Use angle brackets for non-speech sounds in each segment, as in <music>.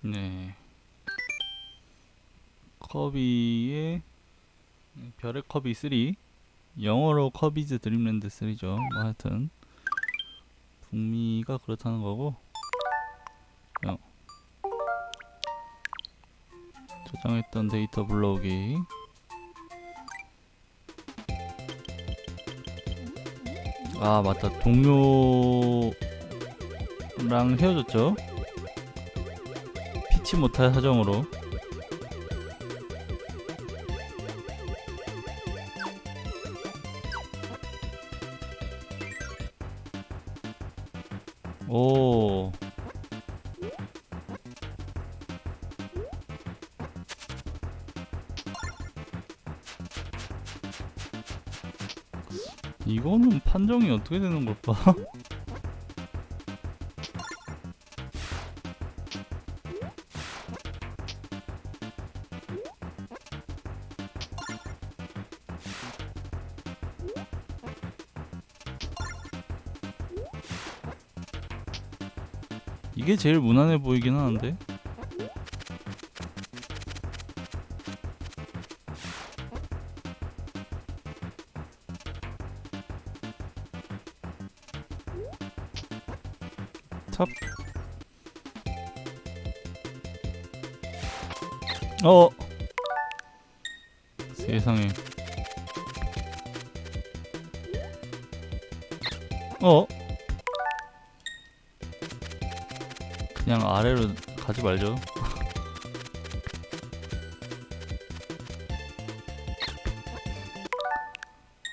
네. 커비의 네, 별의 커비 3 영어로 커비즈 드림랜드 3죠. 뭐 하여튼 북미가 그렇다는 거고 어. 저장했던 데이터 불러오기 아 맞다 동료랑 헤어졌죠 피치 못할 사정으로 오 이거는 판정이 어떻게 되는 걸까? <laughs> 이게 제일 무난해 보이긴 하는데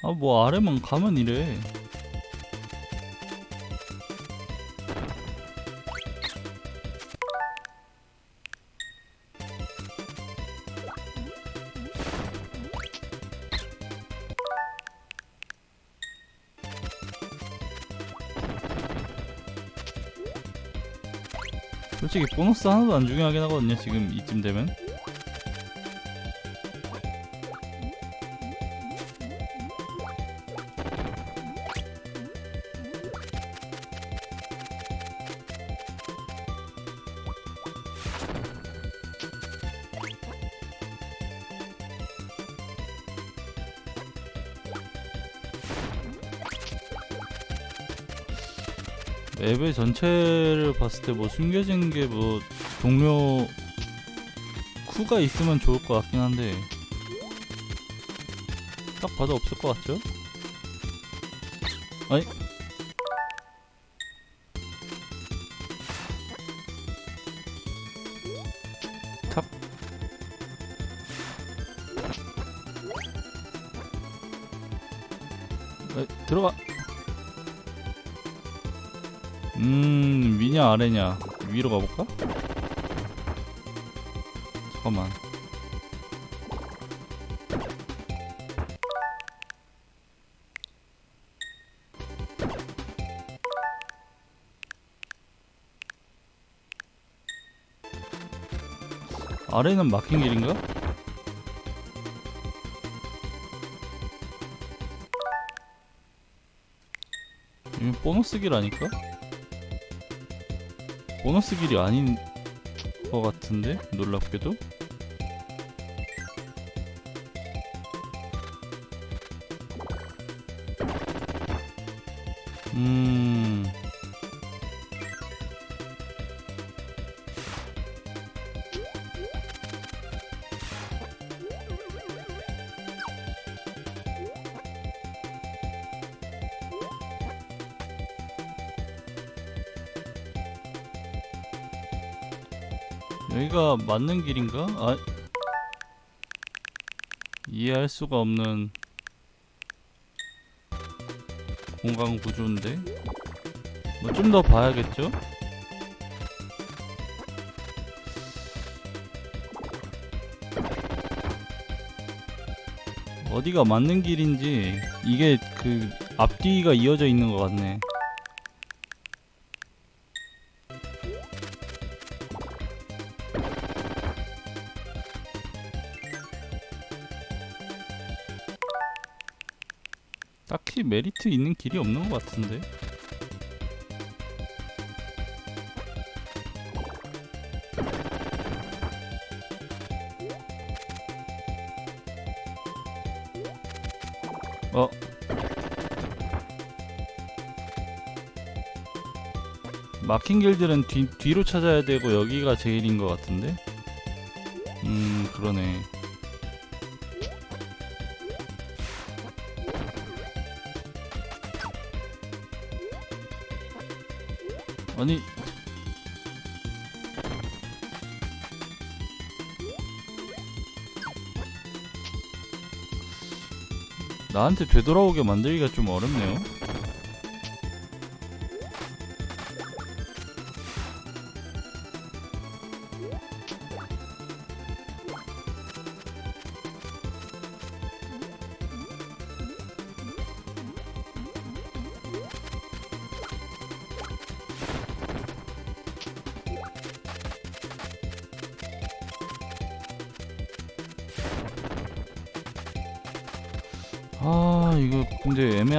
아, 뭐 아래만 가면 이래. 솔직히 보너스 하나도 안 중요하긴 하거든요 지금 이쯤 되면 맵의 전체를 봤을 때 뭐 숨겨진 게 뭐 동료 쿠가 있으면 좋을 것 같긴 한데 딱 봐도 없을 것 같죠? 아니 아래냐 위로 가볼까? 잠깐만 아래는 막힌 길인가? 이거 보너스 길 아닐까? 보너스 길이 아닌 것 같은데? 놀랍게도? 음 맞는 길인가? 아 이해할 수가 없는 공간 구조인데 뭐 좀 더 봐야겠죠? 어디가 맞는 길인지 이게 그 앞뒤가 이어져 있는 것 같네. 메리트 있는 길이 없는 것 같은데. 어. 막힌 길들은 뒤, 뒤로 찾아야 되고 여기가 제일인 것 같은데? 음 그러네. 아니. 나한테 되돌아오게 만들기가 좀 어렵네요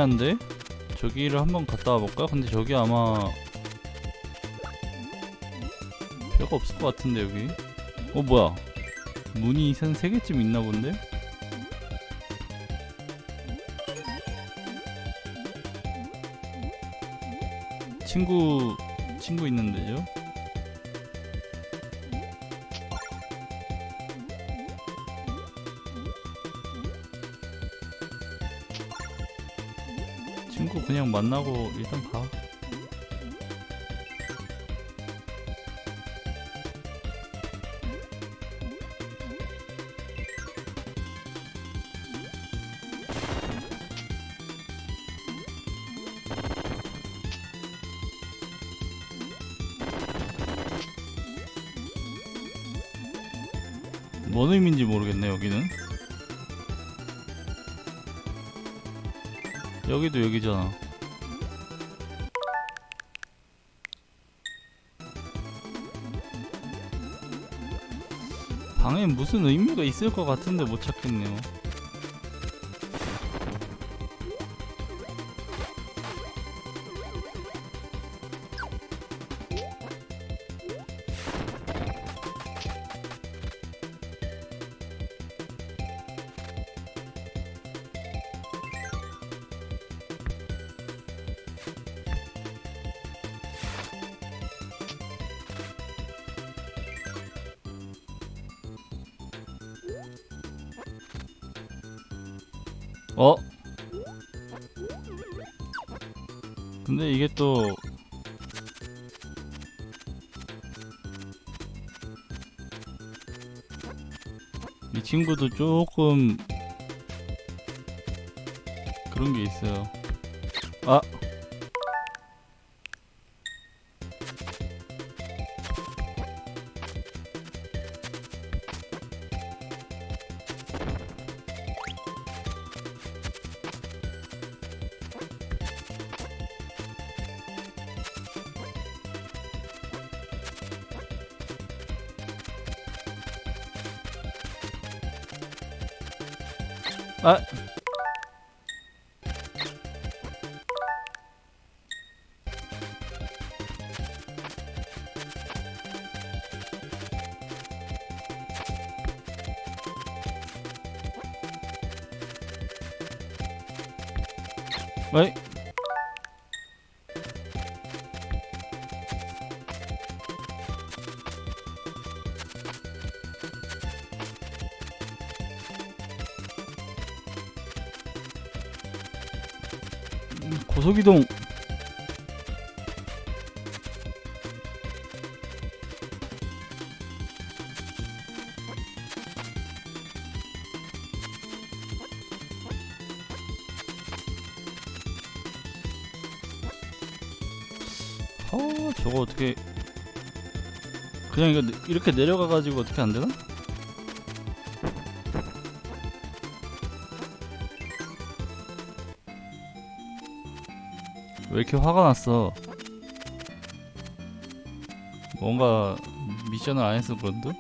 애매한데? 저기를 한번 갔다 와볼까? 근데 저기 아마 별거 없을 것 같은데 여기 어 뭐야 문이 한 3개쯤 있나 본데? 친구 친구 있는데요? 그냥 만나고 일단 가. 여기도 여기잖아. 방에 무슨 의미가 있을 것 같은데 못 찾겠네요. 이 친구도 조금 그런 게 있어요. 아. 아. 고속이동 어 저거 어떻게 그냥 이거 내- 이렇게 내려가 가지고 어떻게 안 되나? 왜 이렇게 화가 났어? 뭔가 미션을 안 해서 그런 듯?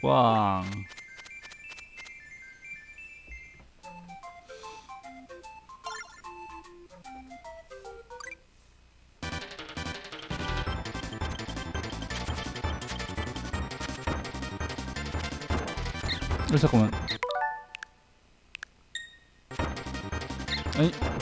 꽝. 잠깐만. 아니.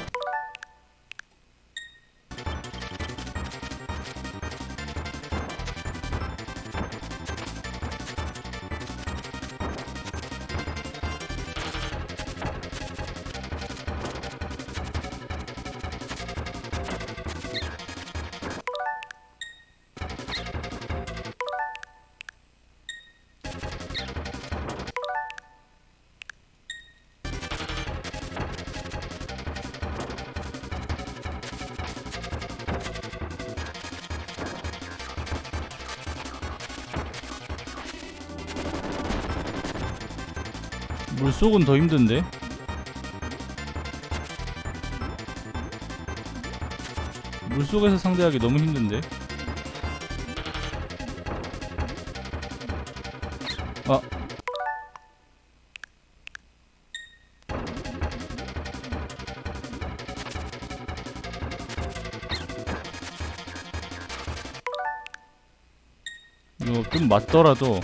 물속은 더 힘든데? 물속에서 상대하기 너무 힘든데? 아 이거 좀 맞더라도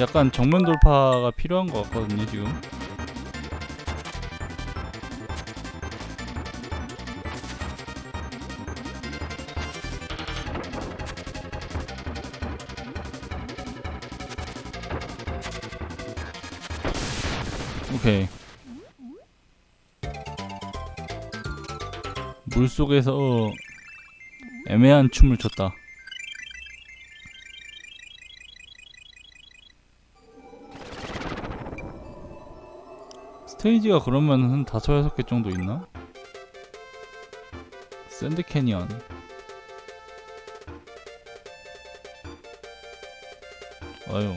약간 정면 돌파가 필요한 것 같거든요 지금. 오케이. 물속에서 애매한 춤을 췄다 스테이지가 그러면 한 다섯 여섯 개 정도 있나? 샌드 캐니언 아유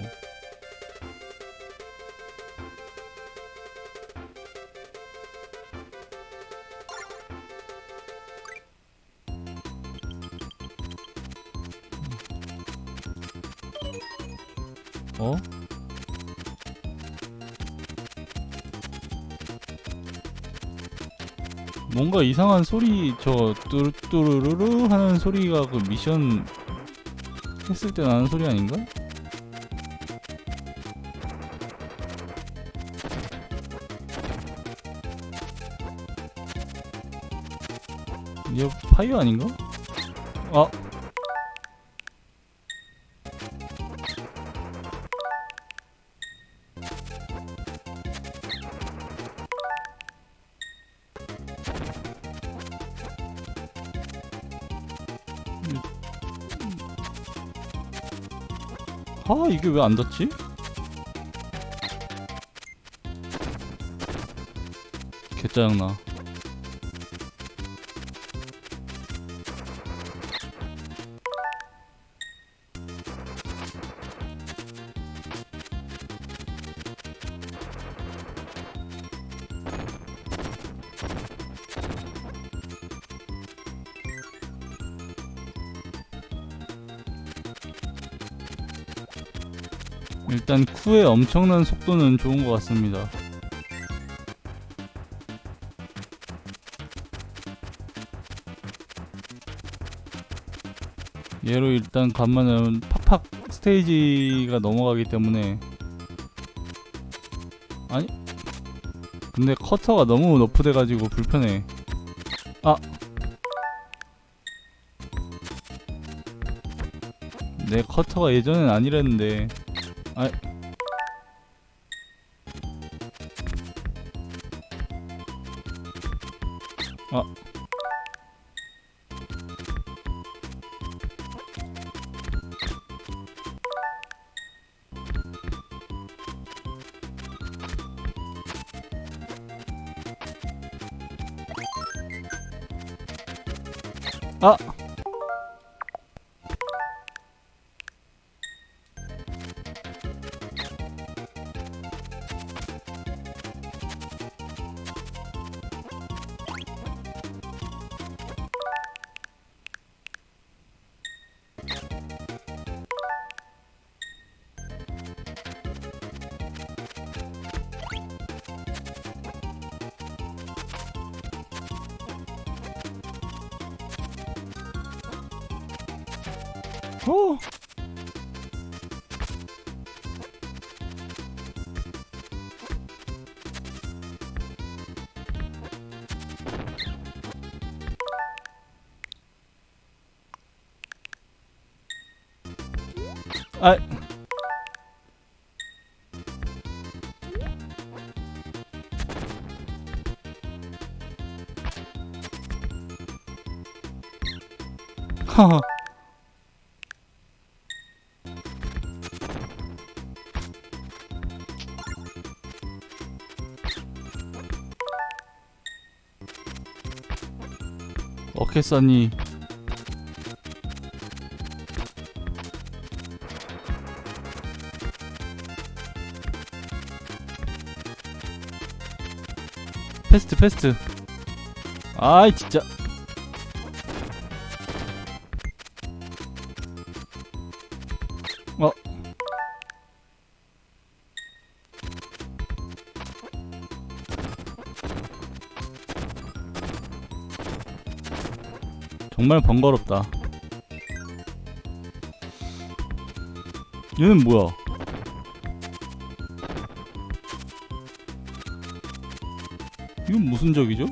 이상한 소리 저 뚜루뚜루루루 하는 소리가 그 미션 했을 때 나는 소리 아닌가? 이거 파이어 아닌가? 아 아 이게 왜 안 닿지? 개짜증나 일단 쿠의 엄청난 속도는 좋은 것 같습니다. 얘로 일단 가면은 팍팍 스테이지가 넘어가기 때문에. 아니? 근데 커터가 너무 너프돼 가지고 불편해. 아! 내 커터가 예전엔 아니랬는데 아아 아! 어. 하하. 어케 써니 패스트 패스트 아이 진짜 정말 번거롭다. 얘는 뭐야? 이건 무슨 적이죠?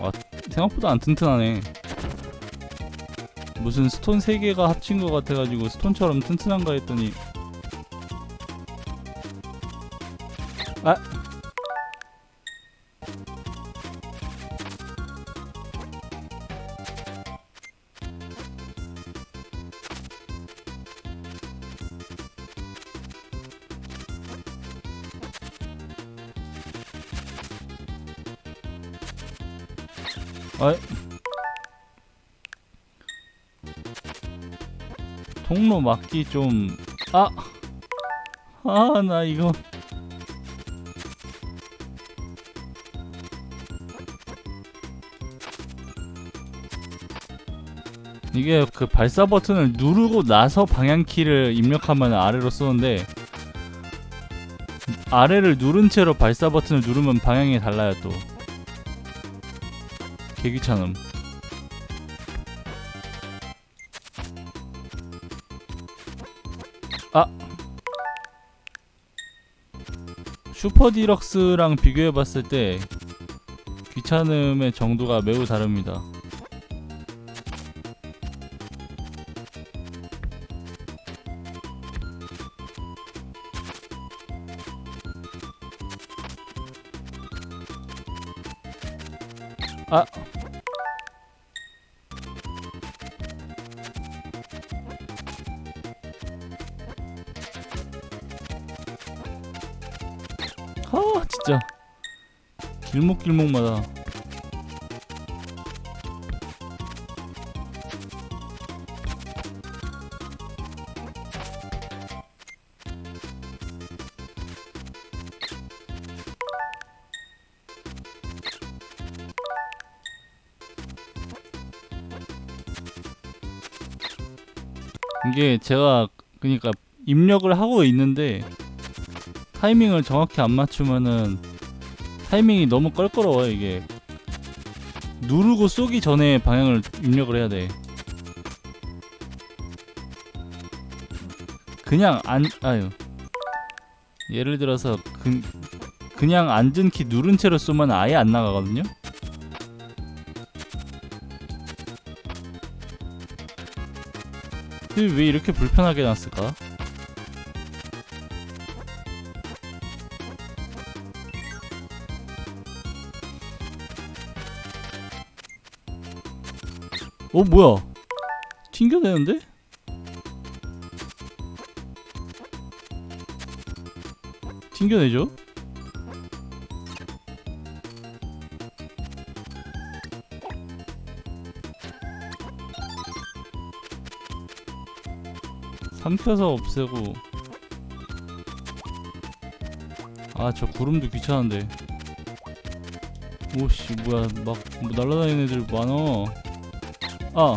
아 생각보다 안 튼튼하네. 무슨 스톤 3개가 합친 것 같아가지고 스톤처럼 튼튼한가 했더니 막기 좀. 아! 아, 나 이거. 이게 그 발사 버튼을 누르고 나서 방향키를 입력하면 아래로 쏘는데 아래를 누른 채로 발사 버튼을 누르면 방향이 달라요 또. 개귀찮음 슈퍼 디럭스랑 비교해 봤을 때 귀찮음의 정도가 매우 다릅니다 아 진짜. 길목길목마다. 이게 제가 그니까 입력을 하고 있는데 타이밍을 정확히 안 맞추면은 타이밍이 너무 껄끄러워요 이게. 누르고 쏘기 전에 방향을 입력을 해야 돼. 그냥 안 아유. 예를 들어서 그, 그냥 앉은 키 누른 채로 쏘면 아예 안 나가거든요? 왜 이렇게 불편하게 놨을까? 어 뭐야? 튕겨내는데? 튕겨내죠? 삼켜서 없애고. 아 저 구름도 귀찮은데. 오씨 뭐야. 막 뭐 날라다니는 애들 많아 아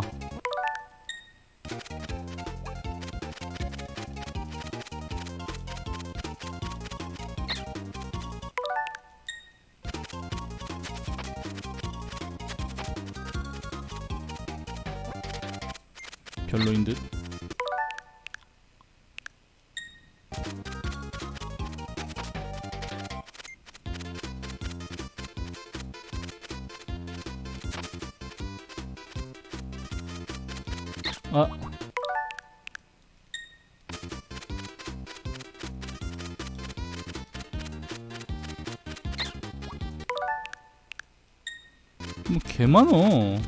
별로인 듯. 많어.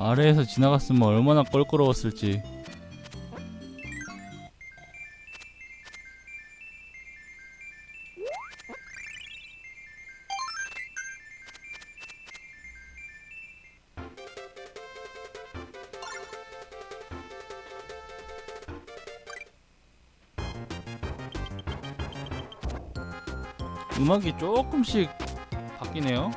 아래에서 지나갔으면 얼마나 껄끄러웠을지. 음악이 조금씩 바뀌네요.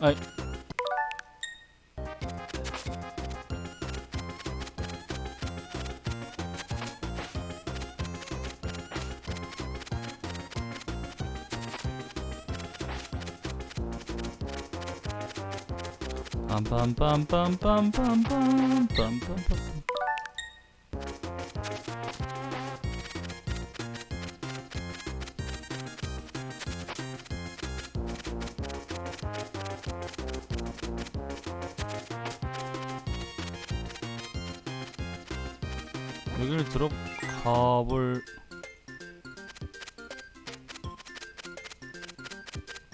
아이. 빰빰빰빰빰빰빰빰빰빰 여기를 들어가 볼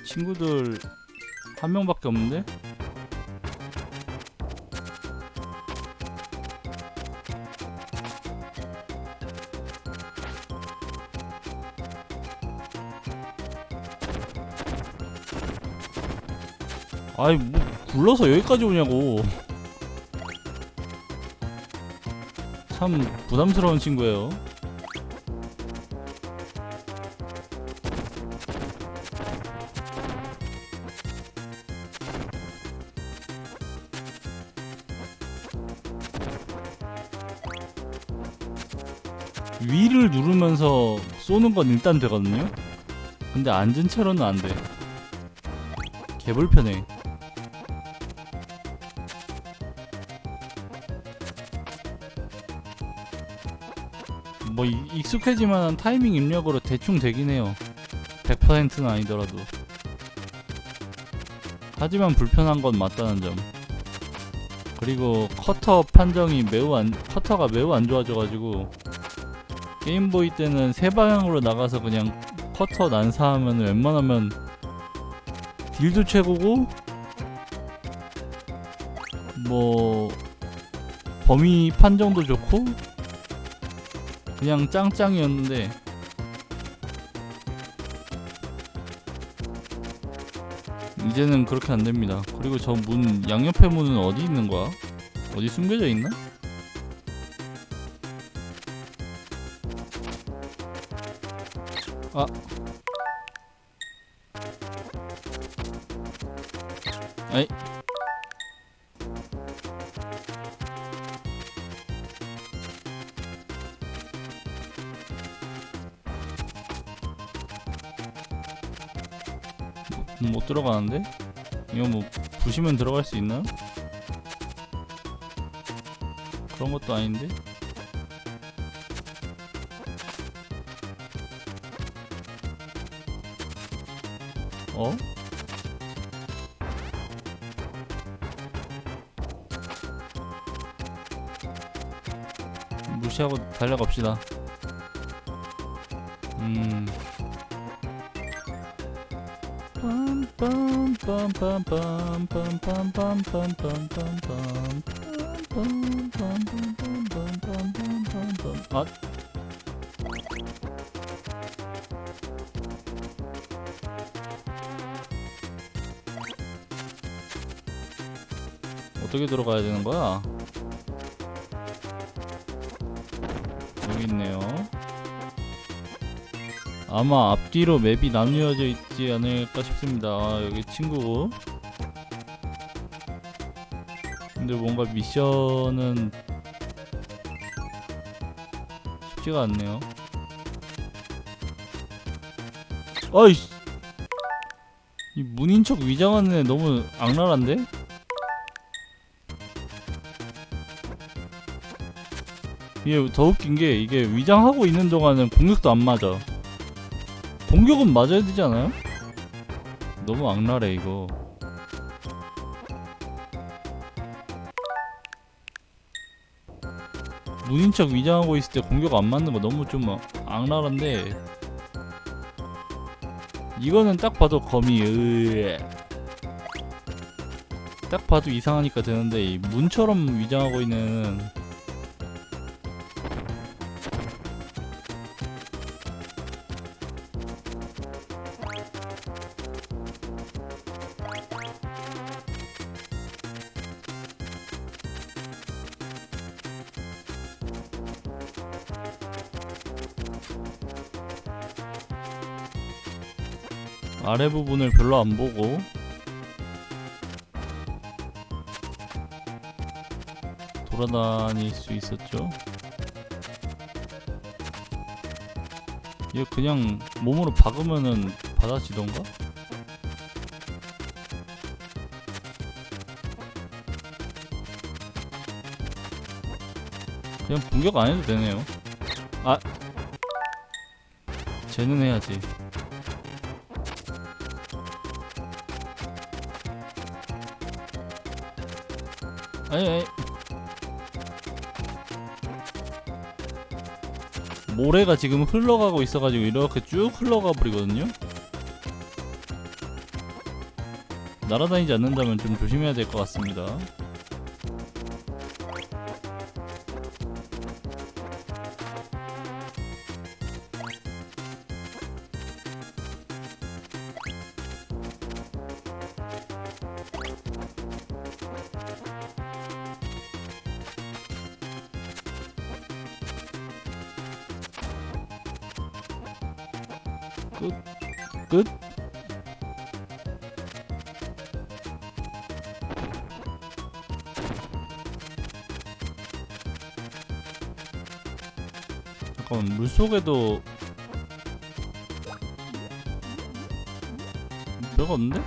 친구들 한 명밖에 없는데? 아이 뭐 굴러서 여기까지 오냐고 참 부담스러운 친구예요. 위를 누르면서 쏘는 건 일단 되거든요. 근데 앉은 채로는 안 돼. 개불편해. 뭐 이- 익숙해지만 타이밍 입력으로 대충 되긴 해요. 100%는 아니더라도. 하지만 불편한 건 맞다는 점. 그리고 커터 판정이 매우 안 커터가 매우 안 좋아져가지고 게임보이 때는 세 방향으로 나가서 그냥 커터 난사하면 웬만하면 딜도 최고고 뭐 범위 판정도 좋고 그냥 짱짱이었는데 이제는 그렇게 안 됩니다. 그리고 저 문 양옆에 문은 어디 있는 거야? 어디 숨겨져 있나? 아. 아이. 들어가는데? 이거 뭐 부시면 들어갈 수 있나? 그런 것도 아닌데? 어? 무시하고 달려갑시다. 아 어떻게 들어가야 되는 거야? 아마 앞뒤로 맵이 나뉘어져 있지 않을까 싶습니다. 아, 여기 친구고 근데 뭔가 미션은 쉽지가 않네요. 아이씨, 이 문인 척 위장하는 애 너무 악랄한데? 이게 더 웃긴 게 이게 위장하고 있는 동안은 공격도 안 맞아. 공격은 맞아야 되지 않아요? 너무 악랄해 이거. 문인 척 위장하고 있을 때 공격 안 맞는 거 너무 좀 악랄한데 이거는 딱 봐도 거미 으에. 딱 봐도 이상하니까 되는데 이 문처럼 위장하고 있는 아래 부분을 별로 안 보고 돌아다닐 수 있었죠. 얘 그냥 몸으로 박으면은 받아지던가? 그냥 공격 안 해도 되네요. 아, 쟤는 해야지. 아니, 아니. 모래가 지금 흘러가고 있어가지고 이렇게 쭉 흘러가 버리거든요. 날아다니지 않는다면 좀 조심해야 될 것 같습니다. 끝. 끝. 잠깐 물속에도 뼈가 없는데?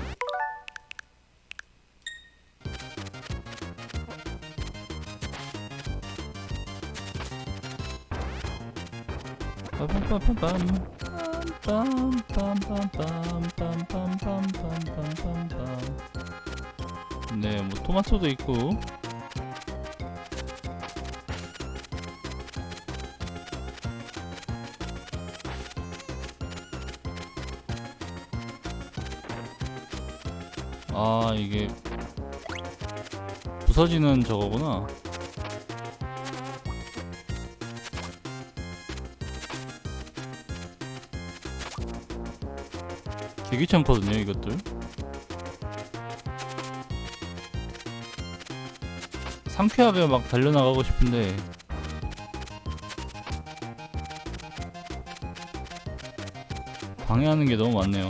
빰빰빰빰 아, 네, 뭐 토마토도 있고. 아 이게 부서지는 저거구나 귀찮거든요 이것들. 상쾌하게 막 달려나가고 싶은데. 방해하는 게 너무 많네요.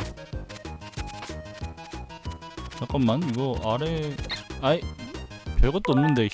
잠깐만 이거 아래 아이 별것도 없는데